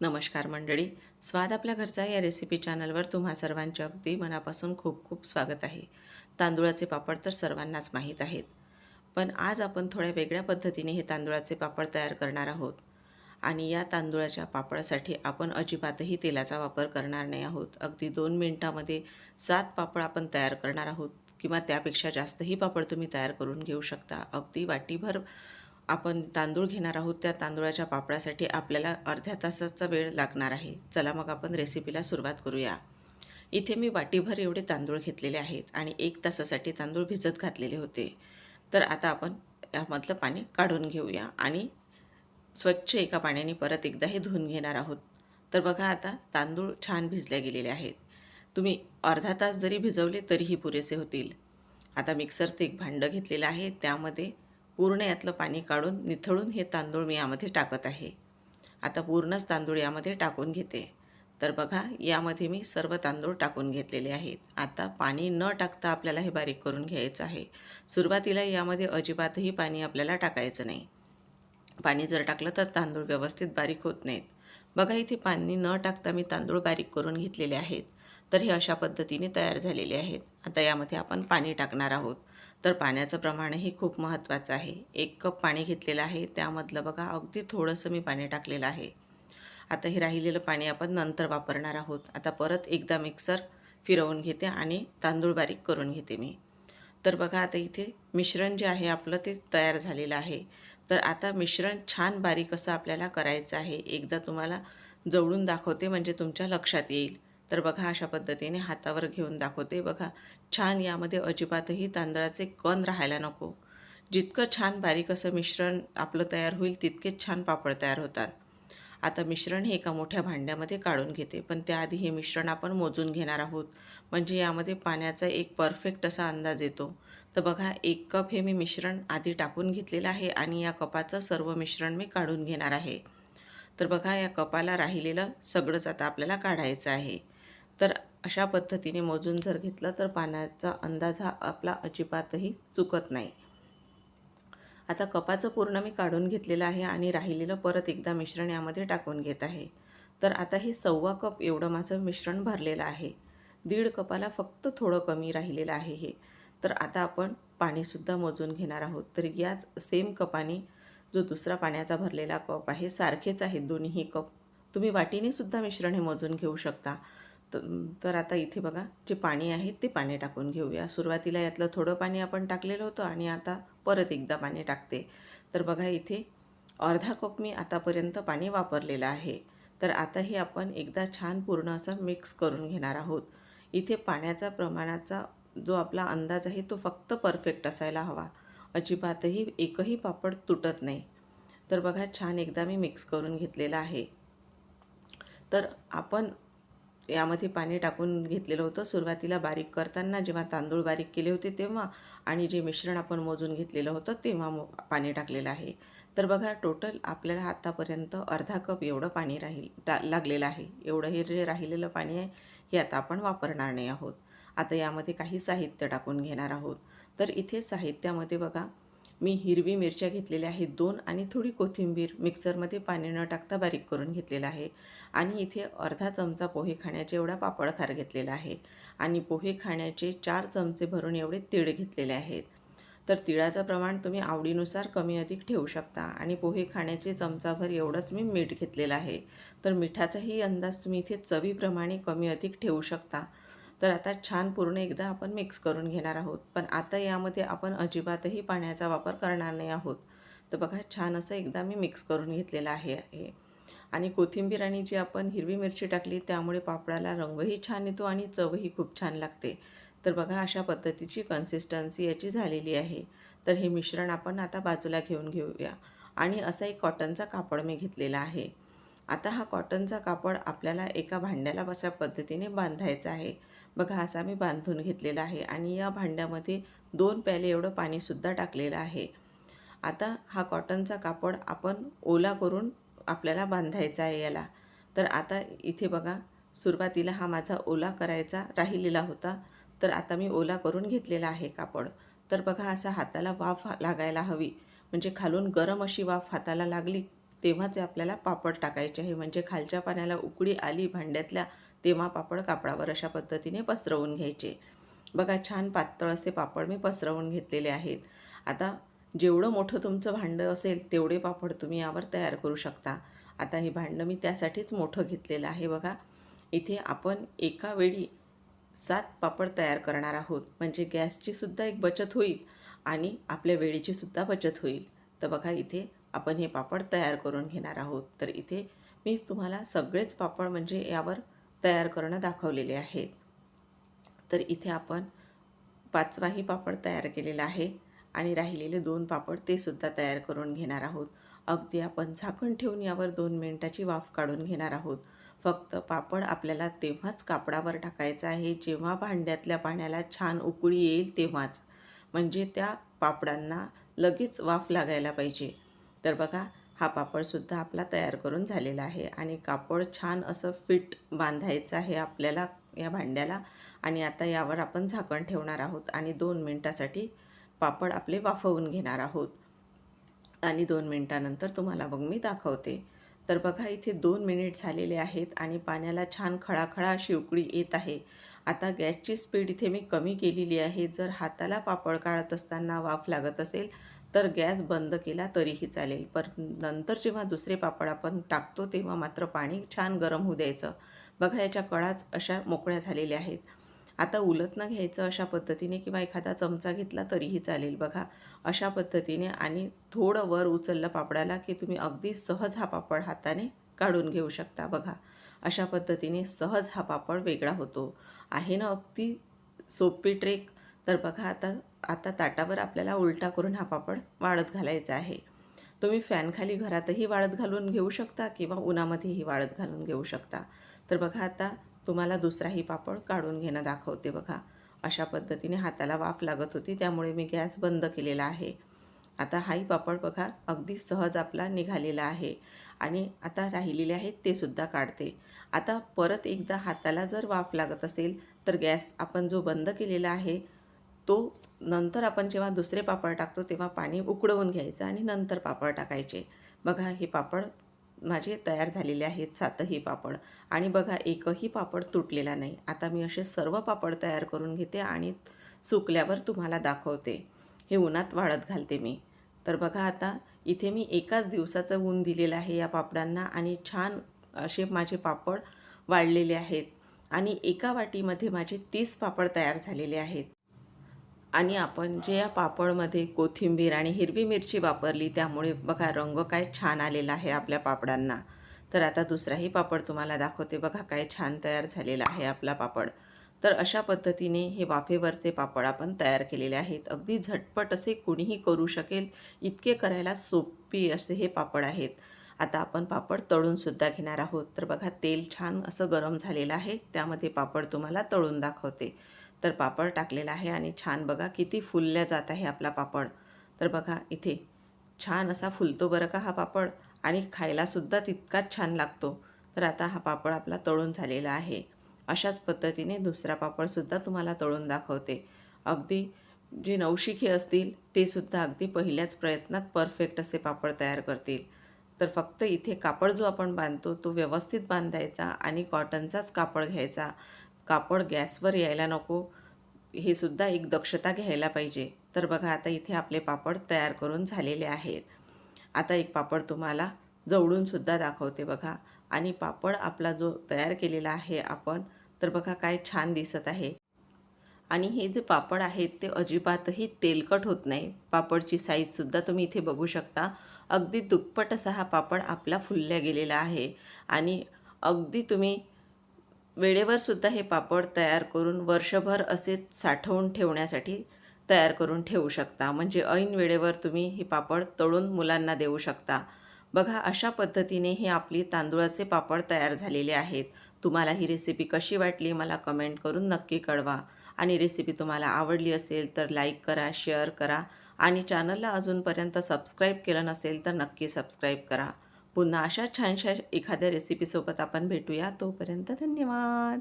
नमस्कार मंडळी. स्वाद आपल्या घरचा या रेसिपी चॅनलवर तुम्हा सर्वांचे अगदी मनापासून खूप खूप स्वागत आहे. तांदूळाचे पापड तर सर्वांनाच माहीत आहेत. पण आज आपण थोड्या वेगळ्या पद्धतीने हे तांदूळाचे पापड तयार करणार आहोत. आणि या तांदूळाच्या पापडासाठी आपण अजिबातही तेलाचा वापर करणार नाही आहोत. अगदी दोन मिनटामध्ये सात पापड आपण तयार करणार आहोत. किंवा त्यापेक्षा जास्तही पापड तुम्ही तयार करून घेऊ शकता. अगदी वाटीभर आपण तांदूळ घेणार आहोत त्या तांदूळाच्या पापडासाठी आपल्याला अर्ध्या तासाचा वेळ लागणार आहे. चला मग आपण रेसिपीला सुरुवात करूया. इथे मी वाटीभर एवढे तांदूळ घेतलेले आहेत आणि एक तासासाठी तांदूळ भिजत घातलेले होते. तर आता आपण यामधलं पाणी काढून घेऊया आणि स्वच्छ एका पाण्याने परत एकदा हे धुवून घेणार आहोत. तर बघा आता तांदूळ छान भिजले गेलेले आहेत. तुम्ही अर्धा तास जरी भिजवले तरीही पुरेसे होतील. आता मिक्सरचं एक भांडं घेतलेलं आहे. त्यामध्ये पूर्ण यातलं पाणी काढून निथळून हे तांदूळ मी यामध्ये टाकत आहे. आता पूर्णच तांदूळ यामध्ये टाकून घेते. तर बघा यामध्ये मी सर्व तांदूळ टाकून घेतलेले आहेत. आता पाणी न टाकता आपल्याला हे बारीक करून घ्यायचं आहे. सुरुवातीला यामध्ये अजिबातही पाणी आपल्याला टाकायचं नाही. पाणी जर टाकलं तर तांदूळ व्यवस्थित बारीक होत नाहीत. बघा इथे पाणी न टाकता मी तांदूळ बारीक करून घेतलेले आहेत. तर हे अशा पद्धतीने तयार झालेले आहेत. आता यामध्ये आपण पाणी टाकणार आहोत. तर पाण्याचं प्रमाणही खूप महत्त्वाचं आहे. एक कप पाणी घेतलेलं आहे. त्यामधलं बघा अगदी थोडंसं मी पाणी टाकलेलं आहे. आता हे राहिलेलं पाणी आपण नंतर वापरणार आहोत. आता परत एकदा मिक्सर फिरवून घेते आणि तांदूळ बारीक करून घेते मी. तर बघा आता इथे मिश्रण जे आहे आपलं ते तयार झालेलं आहे. तर आता मिश्रण छान बारीक असं आपल्याला करायचं आहे. एकदा तुम्हाला जवळून दाखवते म्हणजे तुमच्या लक्षात येईल. तर बघा अशा पद्धतीने हातावर घेऊन दाखवते. बघा छान यामध्ये अजिबातही तांदळाचे कण राहायला नको. जितकं छान बारीक असं मिश्रण आपलं तयार होईल तितकेच छान पापड तयार होतात. आता मिश्रण हे एका मोठ्या भांड्यामध्ये काढून घेते. पण त्याआधी हे मिश्रण आपण मोजून घेणार आहोत. म्हणजे यामध्ये पाण्याचा एक परफेक्ट असा अंदाज येतो. तर बघा एक कप हे मी मिश्रण आधी टाकून घेतलेलं आहे आणि या कपाचं सर्व मिश्रण मी काढून घेणार आहे. तर बघा या कपाला राहिलेलं सगळंच आता आपल्याला काढायचं आहे. तर अशा पद्धतीने मोजून जर घेतलं तर पाण्याचा अंदाज हा आपला अजिबातही चुकत नाही. आता कपाचं पूर्ण मी काढून घेतलेलं आहे आणि राहिलेलं परत एकदा मिश्रण यामध्ये टाकून घेत आहे. तर आता हे सव्वा कप एवढं माझं मिश्रण भरलेलं आहे. दीड कपाला फक्त थोडं कमी राहिलेलं आहे हे. तर आता आपण पाणीसुद्धा मोजून घेणार आहोत. तर याच सेम कपाने जो दुसरा पाण्याचा भरलेला कप आहे सारखेच आहेत दोन्हीही कप. तुम्ही वाटीने सुद्धा मिश्रण हे मोजून घेऊ शकता. तर आता इथे बघा जे पाणी आहे ते पाणी टाकून घेऊया. सुरुवातीला यातलं थोडं पाणी आपण टाकलेलं होतं आणि आता परत एकदा पाणी टाकते. तर बघा इथे अर्धा कप मी आतापर्यंत पाणी वापरलेलं आहे. तर आता हे आपण एकदा छान पूर्ण असं मिक्स करून घेणार आहोत. इथे पाण्याचा प्रमाणाचा जो आपला अंदाज आहे तो फक्त परफेक्ट असायला हवा. अजिबातही एकही पापड तुटत नाही. तर बघा छान एकदा मी मिक्स करून घेतलेलं आहे. तर आपण यामध्ये पाणी टाकून घेतलेलं होतं. सुरुवातीला बारीक करताना जेव्हा तांदूळ बारीक केले होते तेव्हा आणि जे मिश्रण आपण मोजून घेतलेलं होतं तेव्हा मो पाणी टाकलेलं आहे. तर बघा टोटल आपल्याला आतापर्यंत अर्धा कप एवढं पाणी राहील टा लागलेलं आहे. एवढं हे जे राहिलेलं पाणी आहे हे आता आपण वापरणार नाही आहोत. आता यामध्ये काही साहित्य टाकून घेणार आहोत. तर इथे साहित्यामध्ये बघा मी हिरवी मिरच्या घेतलेल्या आहेत दोन आणि थोडी कोथिंबीर मिक्सरमध्ये पाणी न टाकता बारीक करून घेतलेला आहे. आणि इथे अर्धा चमचा पोहे खाण्याचे एवढा पापड खार घेतलेला आहे. आणि पोहे खाण्याचे चार चमचे भरून एवढे तीळ घेतलेले आहेत. तर तिळाचं प्रमाण तुम्ही आवडीनुसार कमी अधिक ठेवू शकता. आणि पोहे खाण्याचे चमचाभर एवढंच मी मीठ घेतलेलं आहे. तर मिठाचाही अंदाज तुम्ही इथे चवीप्रमाणे कमी अधिक ठेवू शकता. तर आता छान पूर्ण एकदा आपण मिक्स करून घेणार आहोत. पण आता यामध्ये आपण अजिबातही पाण्याचा वापर करणार नाही आहोत. तर बघा छान असं एकदा मी मिक्स करून घेतलेलं आहे आणि कोथिंबीर आणि जी आपण हिरवी मिरची टाकली त्यामुळे पापडाला रंगही छान येतो आणि चवही खूप छान लागते. तर बघा अशा पद्धतीची कन्सिस्टन्सी याची झालेली आहे. तर हे मिश्रण आपण आता बाजूला घेऊन घेऊया. आणि असा एक कॉटनचा कापड मी घेतलेला आहे. आता हा कॉटनचा कापड आपल्याला एका भांड्याला अशा पद्धतीने बांधायचा आहे. बघा असा मी बांधून घेतलेला आहे आणि या भांड्यामध्ये दोन प्याले एवढं पाणीसुद्धा टाकलेलं आहे. आता हा कॉटनचा कापड आपण ओला करून आपल्याला बांधायचा आहे याला. तर आता इथे बघा सुरुवातीला हा माझा ओला करायचा राहिलेला होता तर आता मी ओला करून घेतलेला आहे कापड. तर बघा असा हाताला वाफ लागायला हवी. म्हणजे खालून गरम अशी वाफ हाताला लागली तेव्हाच आपल्याला पापड टाकायचे आहे. म्हणजे खालच्या पाण्याला उकळी आली भांड्यातल्या तेव्हा पापड कापडावर अशा पद्धतीने पसरवून घ्यायचे. बघा छान पातळ असे पापड मी पसरवून घेतलेले आहेत. आता जेवढं मोठं तुमचं भांडं असेल तेवढे पापड तुम्ही यावर तयार करू शकता. आता हे भांडं मी त्यासाठीच मोठं घेतलेलं आहे बघा. इथे आपण एका वेळी सात पापड तयार करणार आहोत. म्हणजे गॅसची सुद्धा एक बचत होईल आणि आपल्या वेळेची सुद्धा बचत होईल. तर बघा इथे आपण हे पापड तयार करून घेणार आहोत. तर इथे मी तुम्हाला सगळेच पापड म्हणजे यावर तयार करणं दाखवलेले आहेत तर इथे आपण पाचवाही पापड तयार केलेला आहे आणि राहिलेले दोन पापड ते सुद्धा तयार करून घेणार आहोत. अगदी आपण झाकण ठेवून यावर दोन मिनिटाची वाफ काढून घेणार आहोत. फक्त पापड आपल्याला तेव्हाच कापडावर टाकायचं आहे जेव्हा भांड्यातल्या पाण्याला छान उकळी येईल तेव्हाच. म्हणजे त्या पापडांना लगेच वाफ लागायला पाहिजे. तर बघा हा पापडसुद्धा आपला तयार करून झालेला आहे. आणि कापड छान असं फिट बांधायचं आहे आपल्याला या भांड्याला. आणि आता यावर आपण झाकण ठेवणार आहोत आणि दोन मिनटासाठी पापड आपले वाफवून घेणार आहोत. आणि दोन मिनटानंतर तुम्हाला मग मी दाखवते. तर बघा इथे दोन मिनिट झालेले आहेत आणि पाण्याला छान खळाखळा अशी उकळी येत आहे. आता गॅसची स्पीड इथे मी कमी केलेली आहे. जर हाताला पापड काढत असताना वाफ लागत असेल तर गॅस बंद केला तरीही चालेल. पर नंतर जेव्हा दुसरे पापड आपण टाकतो तेव्हा मात्र पाणी छान गरम होऊ द्यायचं. बघा याच्या कळाच अशा मोकळ्या झालेल्या आहेत. आता उलटनं घ्यायचं अशा पद्धतीने किंवा एखादा चमचा घेतला तरीही चालेल. बघा अशा पद्धतीने आणि थोडं वर उचललं पापडाला की तुम्ही अगदी सहज हा पापड हाताने काढून घेऊ शकता. बघा अशा पद्धतीने सहज हा पापड वेगळा होतो. आहे ना अगदी सोपी ट्रेक तर बघा आता आता ताटावर आपल्याला उलटा करून हा पापड वाळत घालायचा आहे. तुम्ही फॅनखाली घरातही वाळत घालून घेऊ शकता किंवा उन्हामध्येही वाळत घालून घेऊ शकता. तर बघा आता तुम्हाला दुसराही पापड काढून घेणं दाखवते बघा. अशा पद्धतीने हाताला वाफ लागत होती त्यामुळे मी गॅस बंद केलेला आहे. आता हाही पापड बघा अगदी सहज आपला निघालेला आहे. आणि आता राहिलेले आहेत ते सुद्धा काढते. आता परत एकदा हाताला जर वाफ लागत असेल तर गॅस आपण जो बंद केलेला आहे तो नंतर आपण जेव्हा दुसरे पापड टाकतो तेव्हा पाणी उकडवून घ्यायचं आणि नंतर पापड टाकायचे. बघा हे पापड माझे तयार झालेले आहेत सातही पापड. आणि बघा एकही पापड तुटलेला नाही. आता मी असे सर्व पापड तयार करून घेते आणि सुकल्यावर तुम्हाला दाखवते. हे उन्हात वाळत घालते मी. तर बघा आता इथे मी एकाच दिवसाचं ऊन दिलेलं आहे या पापडांना आणि छान असे माझे पापड वाळलेले आहेत. आणि एका वाटीमध्ये माझे तीस पापड तयार झालेले आहेत. आणि आपण जे या पापडमध्ये कोथिंबीर आणि हिरवी मिरची वापरली त्यामुळे बघा रंग काय छान आलेला आहे आपल्या पापडांना. तर आता दुसराही पापड तुम्हाला दाखवते. बघा काय छान तयार झालेला आहे आपला पापड. तर अशा पद्धतीने हे वाफेवरचे पापड आपण तयार केलेले आहेत. अगदी झटपट असे कुणीही करू शकेल इतके करायला सोपी असे हे पापड आहेत. आता आपण पापड तळूनसुद्धा घेणार आहोत. तर बघा तेल छान असं गरम झालेलं आहे. त्यामध्ये पापड तुम्हाला तळून दाखवते. तर पापड टाकलेला आहे आणि छान बघा किती फुलल्या जात आहे आपला पापड. तर बघा इथे छान असा फुलतो बरं का हा पापड आणि खायलासुद्धा तितकाच छान लागतो. तर आता हा पापड आपला तळून झालेला आहे. अशाच पद्धतीने दुसरा पापडसुद्धा तुम्हाला तळून दाखवते. अगदी जे नवशिखे असतील ते सुद्धा अगदी पहिल्याच प्रयत्नात परफेक्ट असे पापड तयार करतील. तर फक्त इथे कापड जो आपण बांधतो तो व्यवस्थित बांधायचा आणि कॉटनचाच कापड घ्यायचा. कापड गॅसवर यायला नको. हे सुद्धा एक दक्षता घ्यायला पाहिजे. तर बघा आता इथे आपले पापड तयार करून झालेले आहेत. आता एक पापड तुम्हाला जवळूनसुद्धा दाखवते बघा. आणि पापड आपला जो तयार केलेला आहे आपण तर बघा काय छान दिसत आहे. आणि हे जे पापड आहेत ते अजिबातही तेलकट होत नाही. पापडची साईजसुद्धा तुम्ही इथे बघू शकता. अगदी दुप्पट असा हा पापड आपला फुलल्या गेलेला आहे. आणि अगदी तुम्ही वेळेवर सुद्धा हे पापड तयार करून वर्षभर असे साठवून ठेवण्यासाठी तयार करून ठेवू शकता. म्हणजे ऐन वेळेवर तुम्ही हे पापड तळून मुलांना देऊ शकता. बघा अशा पद्धतीने हे आपली तांदूळाचे पापड तयार झालेले आहेत. तुम्हाला ही रेसिपी कशी वाटली मला कमेंट करून नक्की कळवा. आणि रेसिपी तुम्हाला आवडली असेल तर लाईक करा शेअर करा. आणि चॅनलला अजूनपर्यंत सबस्क्राईब केलं नसेल तर नक्की सबस्क्राईब करा. पुन्हा अशा छानशा एखाद्या रेसिपीसोबत आपण भेटूया. तोपर्यंत धन्यवाद.